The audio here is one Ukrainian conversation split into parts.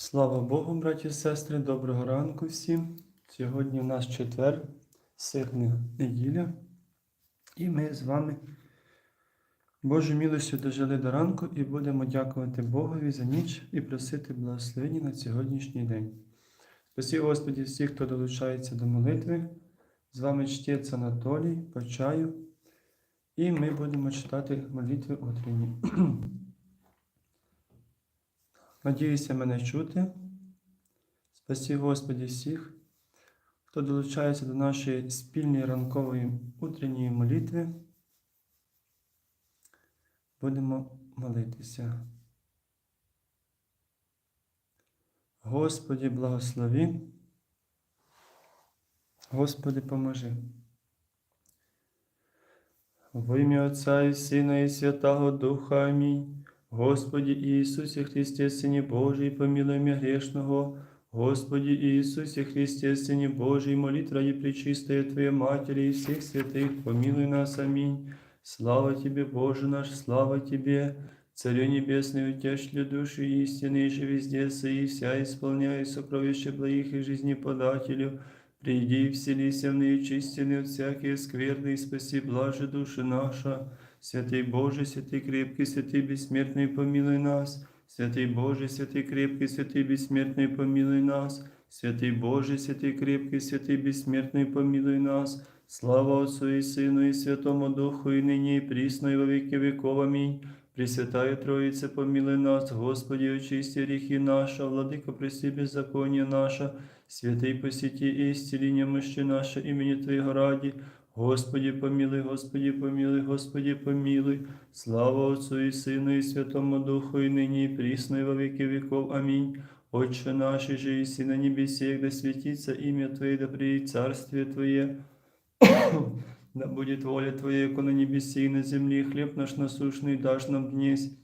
Слава Богу, браті і сестри, доброго ранку всім. Сьогодні у нас четвер, сирна неділя, і ми з вами Божою милостю дожили до ранку і будемо дякувати Богові за ніч і просити благословення на сьогоднішній день. Спасі Господі всіх, хто долучається до молитви. З вами чтець Анатолій, Почаю, і ми будемо читати молитви утренні. Надіюся мене чути. Спасі Господі всіх, хто долучається до нашої спільної ранкової утренньої молитви. Будемо молитися. Господі благослови. Господи, поможи. Во ім'я Отця і Сина, і Святого Духа. Амінь. Господи Ісусі Христе, Сині Божий, помилуй меня грешного. Господи Иисусе Христе, Сыне Божий, молитва и пречистая Твоей Матери и всех святых, помилуй нас. Аминь. Слава Тебе, Боже наш, слава Тебе, Царю Небесный, утешителю души истины, же везде сей, вся исполняй сокровища благих и жизни подателю. Приди и вселися в неочистенные от всякие скверны, и спаси блаже души наша. Святый Боже, святый крепкий, святый бессмертный, помилуй нас. Святый Боже, святый крепкий, святый бессмертный, помилуй нас. Святый Боже, святый крепкий, святый бессмертный, помилуй нас. Слава Отцу и Сыну и Святому Духу, и ныне и присно, и во веки веков. Аминь. Пресвятая Троица, помилуй нас, Господи, очисти грехи наши, Владыка, прости беззаконие наше, святый посети и исцели немощи наше имени Твоего ради, Господи, помилуй, Господи, помилуй, Господи, помилуй. Слава Отцу и Сыну и Святому Духу, и ныне и присно, и во веки веков. Аминь. Отче наш, же и на небесе, да светится имя Твое, да приедет царствие Твое. Да будет воля Твоя, как на небесе и на земле, хлеб наш насущный дашь нам днесь.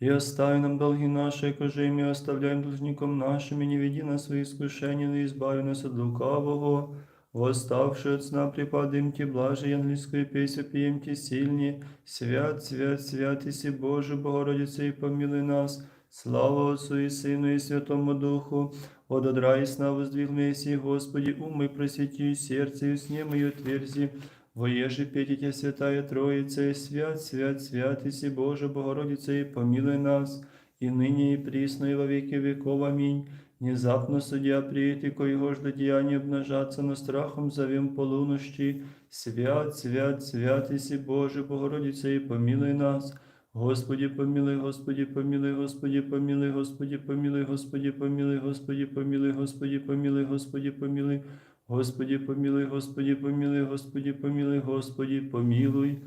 И остави нам долги наши, коже мы оставляем должником нашим, и не веди нас в свои искушения, но избави нас от лукавого. Восставши от сна припадемте, блаже английскую песню пьемте сильнее. Свят, свят, свят, Иси Боже, Богородица, и помилуй нас. Слава Отцу и Сыну и Святому Духу. От одра и сна воздвиг Мессии, Господи, умы просвети, сердце и сне мою тверзи. Воеже петите, Святая Троица, и свят, свят, свят, Иси Боже, Богородица, и помилуй нас, и ныне, и присно, и во веки веков. Аминь. Внезапно судья приедет, и коего жда деяния обнажаться, но страхом зовем полунощи. Свят, свят, свят, Иси Боже, Богородица, и помилуй нас. Господи, помилуй, Господи, помилуй, Господи, помилуй, Господи, помилуй, Господи, помилуй, Господи, помилуй, Господи, помилуй, Господи, помилуй. Господи, помилуй, Господи, помилуй, Господи, помилуй, Господи, помилуй.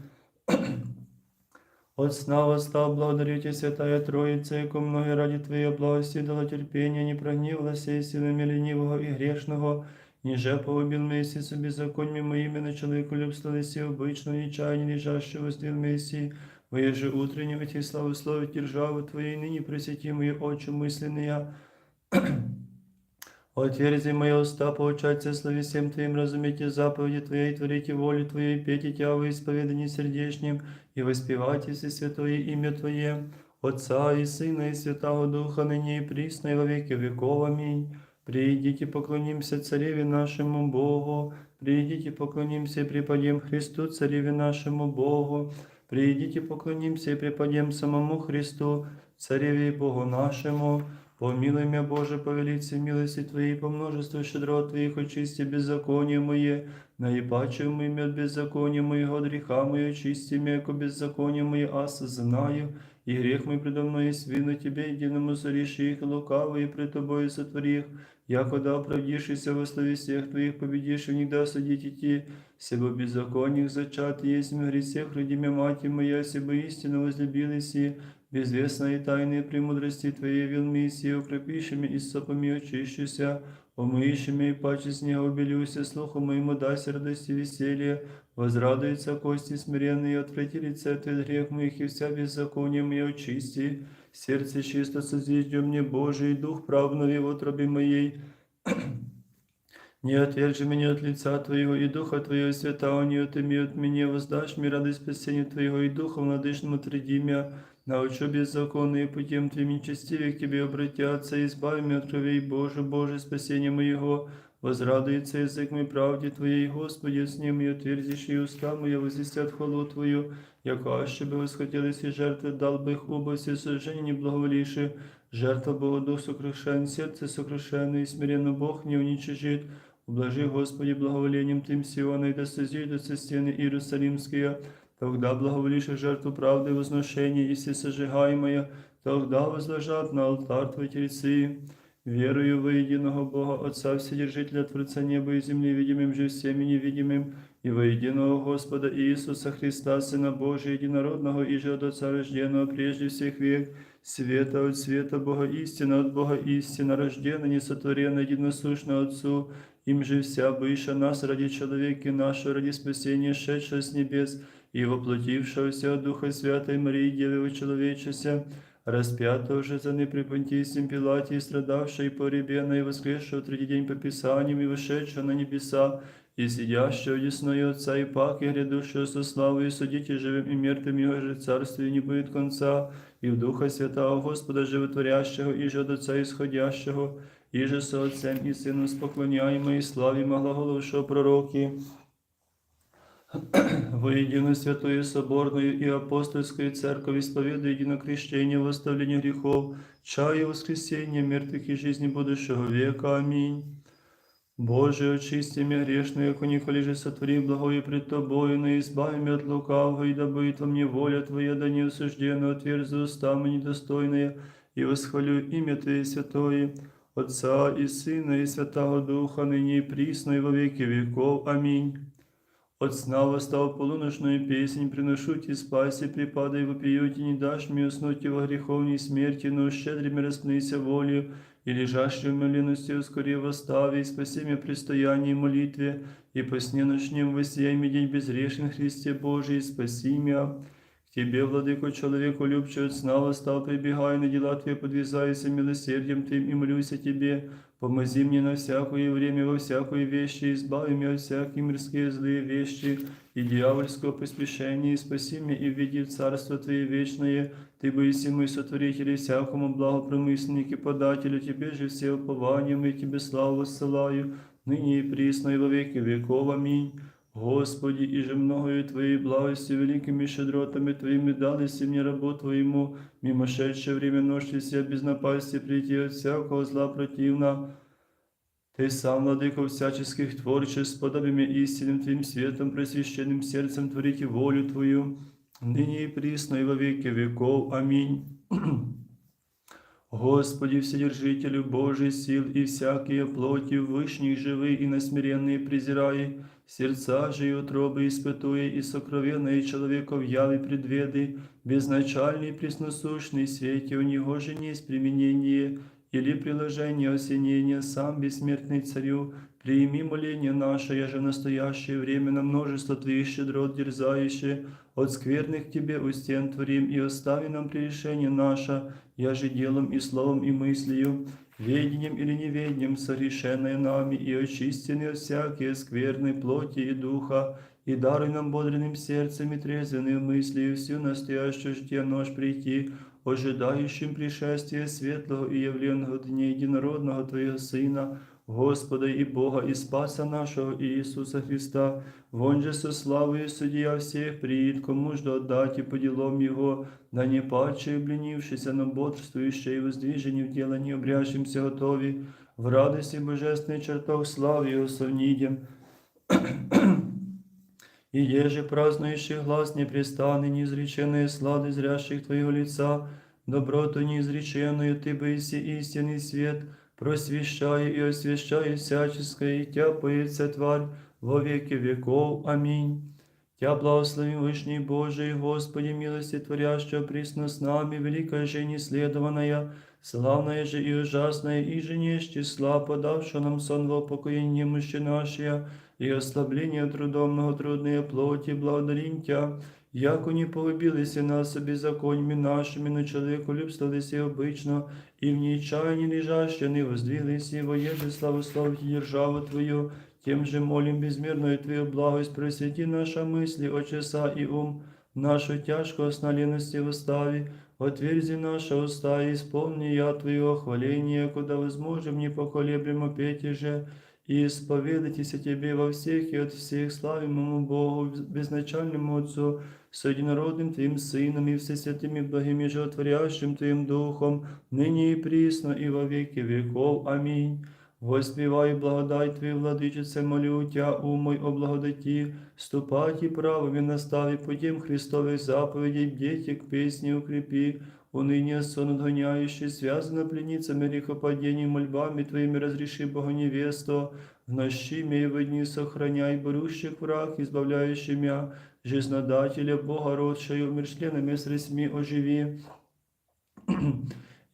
От сна восстал, благодарю Тебя, Святая Троица, яко многие ради Твоей благости дала терпения, не прогневалась и силами ленивого и грешного, ниже погубил Мессии со беззакониями моими на человеку любство лиси обычного нечаяния, лежащего стрел Мессии, Воеже утреннего Ти славословить державу Твоей, ныне просвети мои очи мысленные, Отверзи мои уста, поучаться слави всем Твоим, разумейте заповеди Твоей, творите волю Твою, пейте Тя во исповедании сердечнем, и воспевайте все святое имя Твое, Отца и Сына и Святого Духа, ныне и присно, и во веки веков. Аминь. Придите, поклонимся Цареве нашему Богу, придите, поклонимся и преподем Христу, Цареве нашему Богу, придите, поклонимся и преподем самому Христу, Цареве Богу нашему, Помилуй меня, Боже, по велице милости Твоей, по множеству щедрот Твоих, очисти беззаконие мое, наипаче мы от беззакония моего, греха мое, очисти меня, яко беззаконие мое, осознаю, и грех мой предо мной свину Тебе, единому сориши их, лукавые пред Тобою сотвори их, якода оправдившийся во славе всех Твоих, победишь и никогда судить идти, себо беззаконных зачат, есть в грехах, роди меня, мать моя, себо истинно возлюбилась и безвестные тайные премудрости Твоей велмиссии, укрепишими и сопами очищуся, умыщими и паче снега убелюся, слуху моему дай радости веселье, возрадуются кости смиренные, отврати лице Твой грех моих и вся беззаконие мое очисти, сердце чисто созижди мне Божий, дух правновый в утробе моей, не отвержи меня от лица Твоего, и Духа Твоего святого не отыми от меня, воздашь мне радость спасения Твоего, и Духом владычным утверди меня, научу беззаконные путем Твоим нечестивых к Тебе обратятся, избави меня от кровей Боже, Боже, спасение моего. Возрадуется язык мой правде Твоей, Господи, с ним и утвердишь, и уста моя возвестят хвалу Твою, яко аще бы восхотелись и жертвы, дал бы их оба все сожжения не благоволивши, жертва Бога дух сокрушен, сердце сокрушенное, и смиренно Бог не уничижит, Ублажи, Господи, благоволением Тим Сиона, и да созидутся стены Иерусалимские, тогда благоволишь жертву правды и возношения, и все сожигаемое, тогда возложат на алтарь Твой тельцы. Верую во единого Бога, Отца Вседержителя, Творца неба и земли, видимым же всеми невидимым, и во единого Господа Иисуса Христа, Сына Божия, единородного и же от Отца рожденного прежде всех век, света от света Бога истина, от Бога истина, рождена, несотворена, единосущна Отцу, им же вся быша нас ради человека нашего, ради спасения, шедшего с небес, и воплотившегося от Духа Святой Марии, Девы человечеся, распятого же за при Понтийском Пилате, и страдавшего и поребена, и воскресшего в третий день по Писаниям, и вышедшего на небеса, и сидящего десною Отца и пак, и грядущего со славой, и судите живым и мертвым, Его же царствию не будет конца, и в Духа Святого Господа Животворящего, и же от Отца исходящего, и же со Отцем и Сыном споклоняємо и славимо глаголовшего пророки, воедино святою соборною и апостольскую церковь исповедуя едино крещение, восставление грехов, чаю воскресения мертвых и жизни будущего века. Аминь. Боже, очисти меня грешную, яко николи же сотвори благое пред Тобою, но избави меня от лукавого, и да будет во мне воля Твоя, да не осужденно отверзи уста мои недостойные, и восхвалю имя Твое святое, Отца и Сына и Святого Духа, ныне и присно, и во веки веков. Аминь. От сна восстал полуночную песнь, приношу ти спаси, припадай вопиюти, не дашь мне уснуть во греховней смерти, но щедрыми распнися волею, и лежащую умиленности ускори восстави, и спаси меня при стоянии молитве, и по сне ночнем воссияй день безгрешен Христе Божий, спаси меня. К Тебе, владыко, человеку любче от сна восстал, прибегая на дела Твои, подвязайся милосердием Твоим и молюсь о Тебе. Помози мне на всякое время, во всякой вещи, избави меня от всякие мирские злые вещи и дьявольского поспешения, и спаси меня и введи в Царство Твое вечное. Ты боиси мой сотворитель и всякому благопромысленник и подателю, Тебе же все упования, мы Тебе славу ссылаю, ныне и присно и во веки веков. Аминь. Господи, и же многою Твоей благостью, великими щедротами Твоими дали си мне рабу Твоему, мимошедшее время ночи себя без напасти прийти от всякого зла противна. Ты сам, владыко всяческих творчеств, подоби мне истинным Твоим светом, просвященным сердцем творите волю Твою, ныне и присно и во веки веков. Аминь. Господи, Вседержителю Божий сил и всякие плоти вышних живые и насмиренные презирай, сердца же и утробы испытуя и сокровенные человеков явы предведы, безначальный пресносущный свете у него же не есть применение или приложение осенения, сам бессмертный царю, Прими моление наше, я же в настоящее время на множество Твоих щедрот дерзающие, от скверных к Тебе у стен творим, и остави нам прегрешение наше, я же делом и словом и мыслью, ведением или неведением, согрешенное нами, и очистенные от всякие скверной плоти и духа, и даруй нам бодренным сердцем и трезвенной мыслью всю настоящую ждя нож прийти, ожидающим пришествия светлого и явленного дня единородного Твоего Сына, Господа и Бога и Спаса нашего Иисуса Христа, вон же со славою судья всех приид, кому ж отдать и по делам Его, да не паче обленившися, но бодрствующие и воздвижені в дело не обрящимся готови, в радости божественной чертог славы Его совнидем. И еже празднующий глаз непрестанный, неизреченные слады зрящих Твоего лица, доброту неизреченную Ты боиси истинный свет, просвещай и освящай всяческое, и Тя поется тварь во веки веков. Аминь. Тя благослови Вышний Божий, Господи, милости творящего присно с нами, великая же неследованная, славная же и ужасная, и же не числа, подавшая нам сон во упокоение мощи нашей, и ослабление трудом многотрудные плоти, благодарим Тя, яко не погубилися нас беззаконьми нашими, но человеку любствовались обычно, и в нечаянии лежаще не воздвиглись, и воеже славословить державу Твою, тем же молим безмерную Твою благость, просвети наша мысли, очеса и ум, нашу тяжкую осналенности в уставе, Отверзи наши уста и исполни я Твое хваление, куда возможем непоколеблемо петь же, и исповедайтесь о Тебе во всех и от всех славимому Богу, безначальному Отцу, с единородным Твоим Сыном и всесвятым и благим и животворящим Твоим Духом, ныне и присно и во веки веков. Аминь. Воспевай благодать Твою, владычице, молю Тя, ум мой о благодати, ступать и правыми настави путем Христовых заповедей, дети к песне укрепи, уныние сон отгоняющий, связано пленницами грехопадений, мольбами Твоими разреши Бога невесту, в нощи мей в дни сохраняй, борющих враг, избавляющий мя, жизнодателя Бога родшую, умершленными средствами оживи.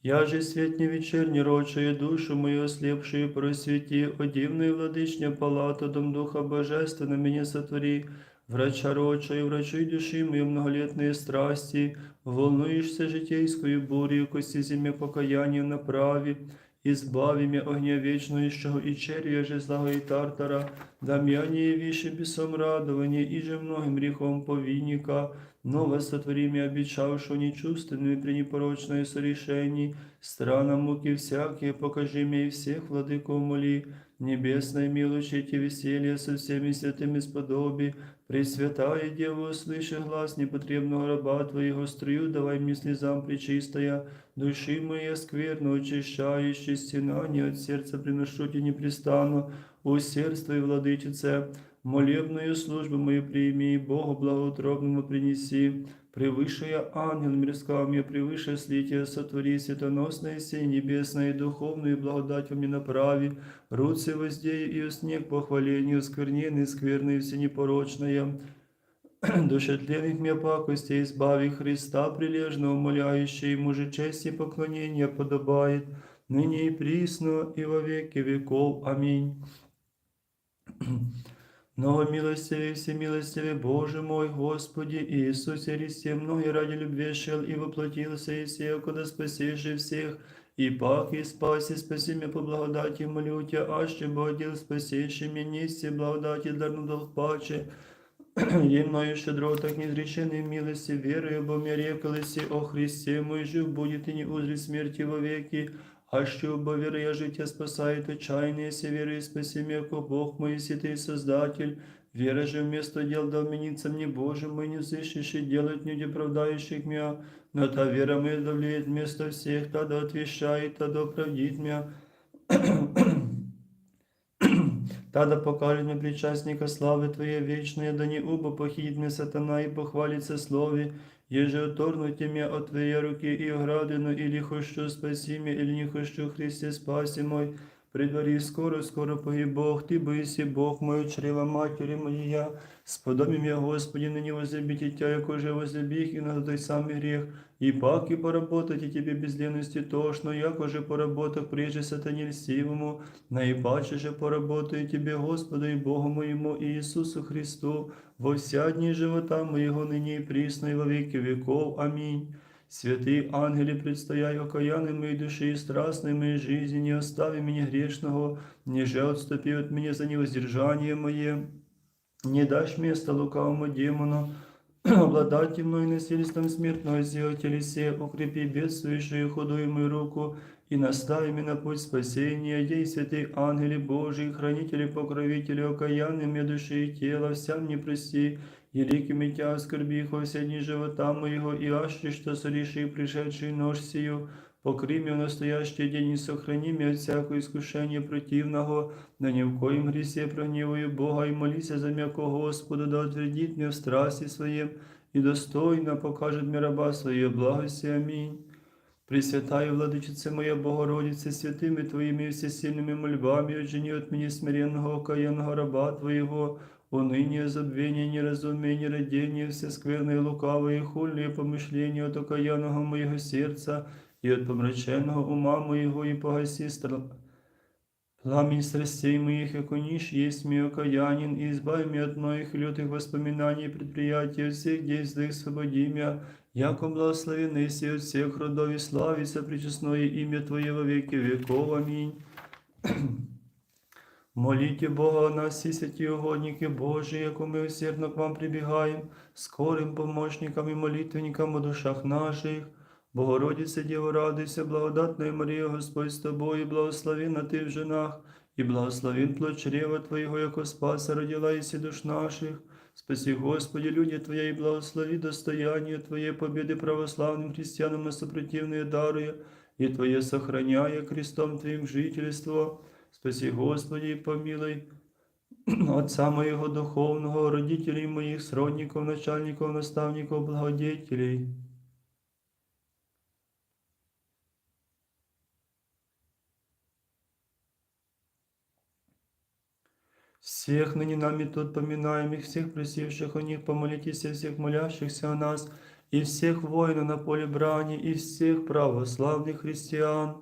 Я же свет не вечерний, рочая душу мою ослепшую просвети, о дивную владычня палата, дом Духа Божественно меня сотвори, врача рочаю, врачуй души мою многолетные страсти, волнуешься житейскую бурю, кости земле покаяние направи, избави меня огня вечного, и червя же злого и тартара, дам'яне вище бесом радование, и же многим грехом повинника, Новое сотвори мне обещавшего нечувственную и пренепорочное сорешений, странам муки всякие, покажи мне и всех, владыку моли, небесной милочите веселье со всеми святыми сподоби, Пресвятая Дева, услыши глаз непотребного раба Твоего, струю давай мне слезам причистая, души моей скверно очищающей, стенание от сердца приношу тебе непрестанно, усердствуй, владычице, молебную службу мою прими, и Богу благоутробному принеси, превыше ангел мирского мне, превыше слития сотвори, светоносное сей небесное и духовную благодать во мне направи, руцы воздея и снег похвалению, скверненный, скверный, всенепорочная, душетленных мне пакостей избави Христа прилежно умоляющий, ему же честь и поклонение подобает, ныне и присно, и во веки веков. Аминь. Много милостивый, всемилостивый Боже мой, Господи Иисусе Христе, многие ради любви шел и воплотился, и сел, куда спасешь всех, и пак и спаси, спаси меня по благодати, молю Тебя, аще Богодил, спасейший меня, благодати, дарну долг паче, Є мною щедро, так незреченной милости, верою, бо мне рекалися о Христе, мой жив будет и не узри смерти вовеки, а що бо вера я життя спасает отчаяние, се верой спаси меня, ко Бог мой, святый Создатель, вера же вместо дел дал мениться мне, Боже мой, не взыщешь делать люди, оправдающих меня, но та вера моя давлеет вместо всех, та да отвещает, та да оправдит меня, Та да покажет мне причастника славы Твоей вечной, да не убо похитит мне сатана и похвалится слове, еже оторнуть мя от Твоей руки и оградину, или хочу спаси меня, или не хочу Христе спаси мой. Предвари скоро, скоро погиб Бог, Ты боиси Бог мой, чрева матери моя, сподоби меня, Господи, ныне возлюбите Тя, яко же возлюбих, и на той самый грех, и пак и поработать и Тебе без ленности тошно, яко же поработах прежде сатане льстивому, наипаче же поработаю Тебе, Господу и Богу моему Иисусу Христу, во вся дни живота моего ныне и присно и во веки веков. Аминь. Святые ангели, предстояй окаянной моей души и страстной моей жизни, не остави меня грешного, неже отступи от меня за невоздержание мое, не дашь места лукавому демону, обладать мной насильством смертного сего телесе, укрепи бедствующую худую мою руку и настави меня на путь спасения, ей святые ангели Божии, хранители, покровители, окаянные мне души и тела, всем не прости, и реки митя оскорби их во все дни живота моего, и аще, что сореши пришедший нож сию, покри меня в настоящий день и сохрани меня от всякого искушения противного, да ни в коем гресе прогневаю Бога, и молися за м'яко Господа, да отвердит меня в страсти своем, и достойно покажет мне раба своє благости. Аминь. Пресвятая Владычице моя Богородице, святыми Твоими всесильными мольбами, отжени от меня смиренного окаянного раба Твоего, уныние, забвение, неразумие, нерадение, все скверные, лукавые, хульные помышления от окаянного моего сердца и от помраченного ума моего, и погаси стра... Пламень страстей моих, яко ниш есть мой окаянин, и избави меня от моих лютых воспоминаний и предприятий, от всех действий освободи меня, яко благословенный си от всех родов и славится причестное имя Твое во веки веков. Аминь. Молите Бога о нас, все святі угодники Божии, яко мы усердно к вам прибегаем, скорым помощникам и молитвенникам о душах наших. Богородице Діво, радуйся, благодатна Марія, Господь з тобою, благословена ти в женах, і благословен плод чрева Твоєго, яко спаса родила іси душ наших. Спаси, Господи, люди Твои, и благослови достояние Твоей победы православным христианам на сопротивные даруя, и Твое сохраняя крестом Твоим жительство. Спаси, Господи, и помилуй Отца моего духовного, родителей моих, сродников, начальников, наставников, благодетелей. Всех ныне нами тут поминаемых, всех просивших у них, помолитесь о всех молящихся о нас, и всех воинов на поле брани, и всех православных христиан.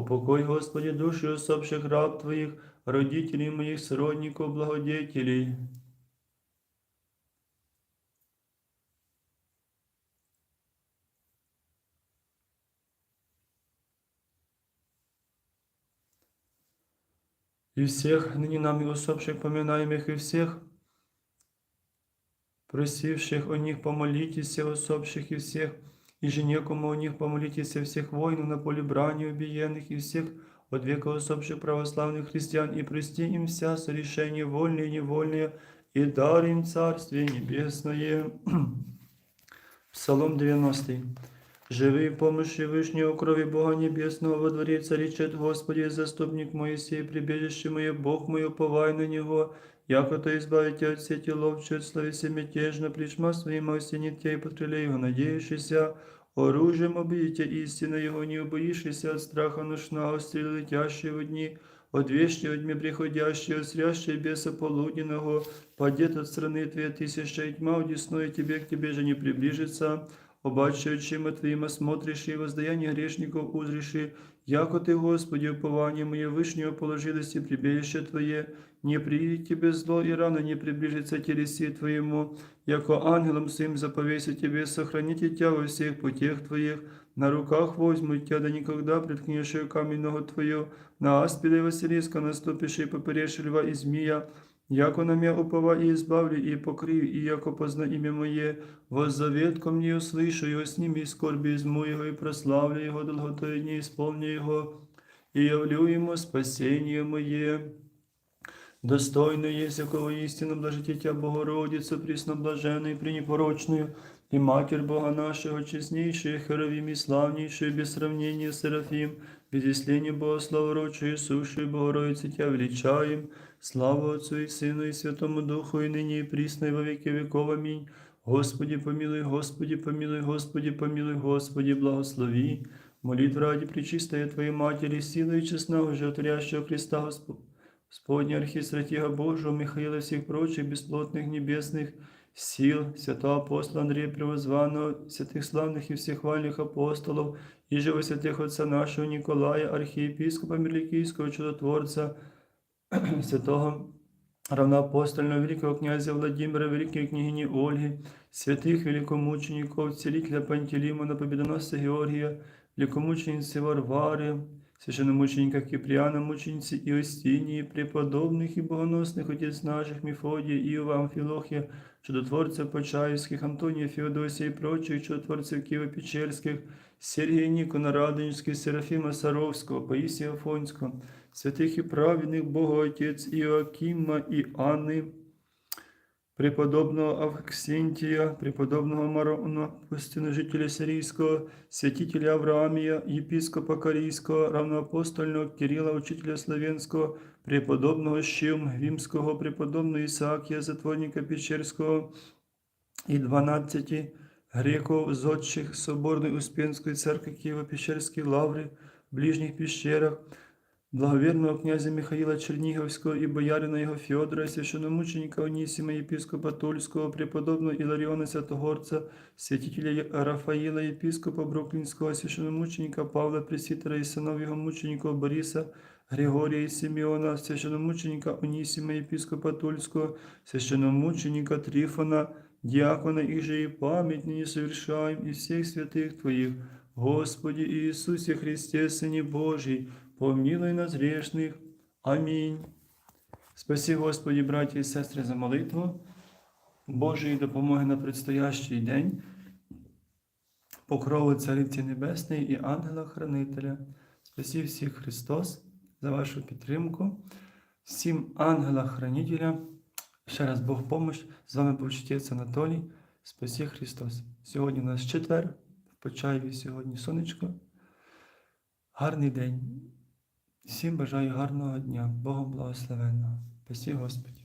Упокой, Господи, души усопших раб Твоих, родителей моих, сродников, благодетелей. И всех ныне нами усопших поминаемых, и всех просивших о них помолитесь, усопших и всех, и же некому о них помолитесь, всех воинов на поле брани убиенных, и всех от века усопших православных христиан, и прости им вся сорешения вольные и невольные, и дар им Царствие Небесное. Псалом 90. Живи в помощи Вышнего крови Бога Небесного во дворе царичет Господи, заступник Моисей, прибежище мое, Бог мой, уповай на Него, яко то избавите от сети ловчей, словеся мятежно, пришма своим осенит тебя и под крыле Его, надеющийся, оружием обидите истина Его, не убоишься от страха ношного, стрелы летящие в дни, от вещи от дни приходящие, от срящие беса полуденного, падет от страны Твоей тысяча и тьма, удесную Тебе, к Тебе же не приближится, Обаче очима Твоїм осмотришь и воздаяние грешников узриши, яко Ты, Господи, упование мое вышнего положилось и прибежище Твое, не приидет Тебе зло и рано не приближится телеси Твоему, яко ангелом своим заповеся Тебе, сохраните Тебя во всех путях Твоих, на руках возьмут Тебя, да никогда приткнешь каменного Твою, на аспида и Василиска наступишь и поперешь льва и змея, Яко на меня упова и избавлю, и покрив, и яко позна имя Мое, воззовет ко мне услышу, и сними скорби из моего, и прославлю Его долготой дни, исполню Его, и явлю Ему спасение Мое. Достойно есть якого истину блажите Тебя, Богородицу, пресноблаженную и пренепорочную, и Бога нашего, честнейшая, Херовим и славнейшая, без сравнения Серафим, без исления Бога славорочую, сущую Богородице Тебя величаем, славу Отцу и Сыну и Святому Духу, и ныне и присно, и во веки веков. Аминь. Господи, помилуй, Господи, помилуй, Господи, помилуй, Господи, благослови. Молитва ради Пречистой Твоей Матери, силы и честного животворящего Христа Господь. Господня архистратига Божьего, Михаила и всех прочих бесплотных небесных сил, святого апостола Андрея Превозванного, святых славных и всех вальных апостолов, и живо святых отца нашего Николая, архиепископа Мирликийского чудотворца, святого равноапостольного великого князя Владимира, великой княгини Ольги, святых великомучеников, целителя Пантелеймона, победоносца Георгия, великомученицы Варвары, священномученика Киприана, мученицы Иостинии, преподобных и богоносных отец наших Мефодия, Иова, Амфилохия, чудотворцев Почаевских, Антония, Феодосия и прочих чудотворцев Киево-Печерских, Сергия Никона Радонежских, Серафима Саровского, Паисия Афонского, святых и праведных Бога Отец Иоакима и Анны, преподобного Авксентия, преподобного Марона, жителя Сирийского, святителя Авраамия, епископа Корейского, равноапостольного Кирилла, учителя Славянского, преподобного Щим Гримского, преподобного Исаакия, затворника Печерского и дванадцати греков, зодчих Соборной Успенской церкви Киево-Печерской лавры в ближних пещерах, благоверного князя Михаила Черниговского и боярина его Федора, священномученика Онисима, епископа Тульского, преподобного Илариона Святогорца, святителя Рафаила, епископа Бруклинского, священномученика Павла Пресвитера и сынов его мучеников Бориса, Григория и Симеона, священномученика Онисима, епископа Тульского, священномученика Трифона, диакона и же и память не совершаем и всех святых Твоих, Господи Иисусе Христе, Сыне Божий, помилуй нас грешных. Амінь. Спасі, Господі, браті і сестри, за молитву, Божої допомоги на предстоящий день. покрову Цариці Небесної і ангела-хранителя. Спасі всіх Христос за вашу підтримку. Всім ангела-хранителя. Ще раз Бог помощ. З вами був чтець Анатолій. Спасі Христос. Сьогодні у нас четвер, в Почаєві сьогодні сонечко. Гарний день. Всім бажаю гарного дня, Богом благословенного. Пасі Господі.